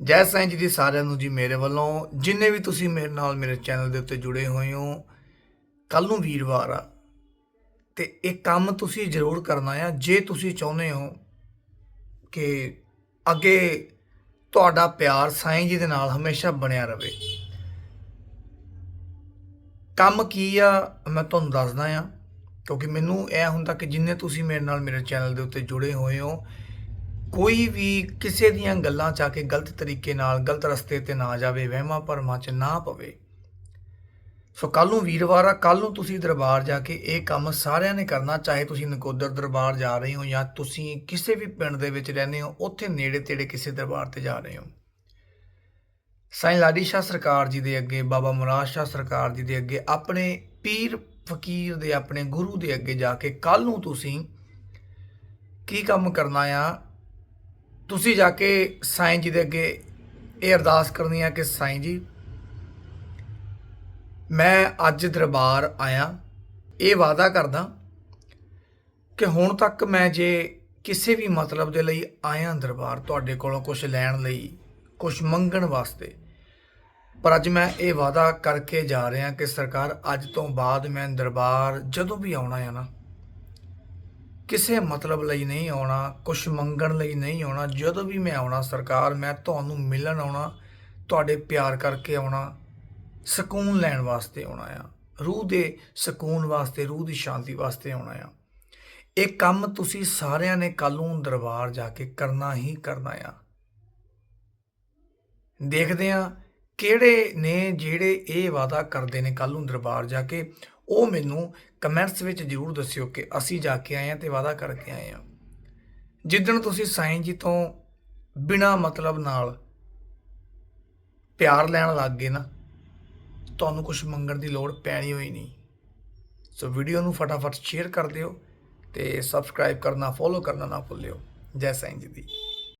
ਜੈ ਸਾਈਂ ਜੀ ਦੀ ਸਾਰਿਆਂ ਨੂੰ ਜੀ ਮੇਰੇ ਵੱਲੋਂ, ਜਿੰਨੇ ਵੀ ਤੁਸੀਂ ਮੇਰੇ ਨਾਲ ਮੇਰੇ ਚੈਨਲ ਦੇ ਉੱਤੇ ਜੁੜੇ ਹੋਏ ਹੋ ਕੱਲ ਨੂੰ ਵੀਰਵਾਰ ਆ। ਤੇ ਇਹ ਕੰਮ ਤੁਸੀਂ ਜ਼ਰੂਰ ਕਰਨਾ ਆ, ਜੇ ਤੁਸੀਂ ਚਾਹੁੰਦੇ ਹੋ ਕਿ ਅੱਗੇ ਤੁਹਾਡਾ ਪਿਆਰ ਸਾਈਂ ਜੀ ਦੇ ਨਾਲ ਹਮੇਸ਼ਾ ਬਣਿਆ ਰਵੇ ਕੰਮ ਕੀ ਆ, ਮੈਂ ਤੁਹਾਨੂੰ ਦੱਸਦਾ ਆ, ਕਿਉਂਕਿ ਮੈਨੂੰ ਇਹ ਹੁੰਦਾ ਕਿ ਜਿੰਨੇ ਤੁਸੀਂ ਮੇਰੇ ਨਾਲ ਮੇਰੇ ਚੈਨਲ ਦੇ ਉੱਤੇ ਜੁੜੇ ਹੋਏ ਹੋ ਕੋਈ ਵੀ ਕਿਸੇ ਦੀਆਂ ਗੱਲਾਂ ਚ ਆ ਕੇ ਗਲਤ ਤਰੀਕੇ ਨਾਲ, ਗਲਤ ਰਸਤੇ ਤੇ ਨਾ ਜਾਵੇ, ਵਹਿਮਾਂ ਭਰਮਾਂ ਚ ਨਾ ਪਵੇ। ਸੋ ਕੱਲ ਨੂੰ ਵੀਰਵਾਰ ਆ ਕੱਲ ਨੂੰ ਤੁਸੀਂ ਦਰਬਾਰ ਜਾ ਕੇ ਇਹ ਕੰਮ ਸਾਰਿਆਂ ਨੇ ਕਰਨਾ, ਚਾਹੇ ਤੁਸੀਂ ਨਕੋਦਰ ਦਰਬਾਰ ਜਾ ਰਹੇ ਹੋ ਜਾਂ ਤੁਸੀਂ ਕਿਸੇ ਵੀ ਪਿੰਡ ਦੇ ਵਿੱਚ ਰਹਿੰਦੇ ਹੋ, ਉੱਥੇ ਨੇੜੇ ਤੇੜੇ ਕਿਸੇ ਦਰਬਾਰ ਤੇ ਜਾ ਰਹੇ ਹੋ। ਸਾਈਂ ਲਾਡੀ ਸ਼ਾਹ ਸਰਕਾਰ ਜੀ ਦੇ ਅੱਗੇ, ਬਾਬਾ ਮੁਰਾਦ ਸ਼ਾਹ ਸਰਕਾਰ ਜੀ ਦੇ ਅੱਗੇ, ਆਪਣੇ ਪੀਰ ਫਕੀਰ ਦੇ, ਆਪਣੇ ਗੁਰੂ ਦੇ ਅੱਗੇ ਜਾ ਕੇ ਕੱਲ ਨੂੰ ਤੁਸੀਂ ਕੀ ਕੰਮ ਕਰਨਾ ਆ? ਤੁਸੀਂ ਜਾ ਕੇ ਸਾਈਂ ਜੀ ਦੇ ਅੱਗੇ ਇਹ ਅਰਦਾਸ ਕਰਨੀ ਆ ਕਿ ਸਾਈਂ ਜੀ, ਮੈਂ ਅੱਜ ਦਰਬਾਰ ਆਇਆ, ਇਹ ਵਾਅਦਾ ਕਰਦਾ ਕਿ ਹੁਣ ਤੱਕ ਮੈਂ ਜੇ ਕਿਸੇ ਵੀ ਮਤਲਬ ਦੇ ਲਈ ਆਇਆ ਦਰਬਾਰ ਤੁਹਾਡੇ ਕੋਲੋਂ ਕੁਝ ਲੈਣ ਲਈ ਕੁਝ ਮੰਗਣ ਵਾਸਤੇ, ਪਰ ਅੱਜ ਮੈਂ ਇਹ ਵਾਅਦਾ ਕਰਕੇ ਜਾ ਰਿਹਾ ਕਿ ਸਰਕਾਰ, ਅੱਜ ਤੋਂ ਬਾਅਦ ਮੈਂ ਦਰਬਾਰ ਜਦੋਂ ਵੀ ਆਉਣਾ ਹੈ ਨਾ ਕਿਸੇ ਮਤਲਬ ਲਈ ਨਹੀਂ ਆਉਣਾ ਕੁਝ ਮੰਗਣ ਲਈ ਨਹੀਂ ਆਉਣਾ, ਜਦੋਂ ਵੀ ਮੈਂ ਆਉਣਾ ਸਰਕਾਰ, ਮੈਂ ਤੁਹਾਨੂੰ ਮਿਲਣ ਆਉਣਾ, ਤੁਹਾਡੇ ਪਿਆਰ ਕਰਕੇ ਆਉਣਾ, ਸਕੂਨ ਲੈਣ ਵਾਸਤੇ ਆਉਣਾ ਆ, ਰੂਹ ਦੇ ਸਕੂਨ ਵਾਸਤੇ, ਰੂਹ ਦੀ ਸ਼ਾਂਤੀ ਵਾਸਤੇ ਆਉਣਾ ਆ। ਇਹ ਕੰਮ ਤੁਸੀਂ ਸਾਰਿਆਂ ਨੇ ਕੱਲ ਨੂੰ ਦਰਬਾਰ ਜਾ ਕੇ ਕਰਨਾ ਹੀ ਕਰਨਾ ਆ। ਦੇਖਦੇ ਆ ਕਿਹੜੇ ਨੇ ਜਿਹੜੇ ਇਹ ਵਾਅਦਾ ਕਰਦੇ ਨੇ ਕੱਲ ਨੂੰ ਦਰਬਾਰ ਜਾ ਕੇ। ਉਹ ਮੈਨੂੰ ਕਮੈਂਟਸ ਵਿੱਚ ਜਰੂਰ ਦੱਸਿਓ ਕਿ ਅਸੀਂ ਜਾ ਕੇ ਆਏ ਹਾਂ ਤੇ ਵਾਅਦਾ ਕਰਕੇ ਆਏ ਹਾਂ। ਜਿੱਦਣ ਤੁਸੀਂ ਸਾਈਂ ਜੀ ਤੋਂ ਬਿਨਾ ਮਤਲਬ ਨਾਲ ਪਿਆਰ ਲੈਣ ਲੱਗ ਗਏ ਨਾ, ਤੁਹਾਨੂੰ ਕੁਝ ਮੰਗਣ ਦੀ ਲੋੜ ਪੈਣੀ ਹੋਈ ਨਹੀਂ। ਸੋ ਵੀਡੀਓ ਨੂੰ ਫਟਾਫਟ ਸ਼ੇਅਰ ਕਰ ਦਿਓ ਤੇ ਸਬਸਕ੍ਰਾਈਬ ਕਰਨਾ ਫੋਲੋ ਕਰਨਾ ਨਾ ਭੁੱਲਿਓ। ਜੈ ਸਾਈਂ ਜੀ ਦੀ।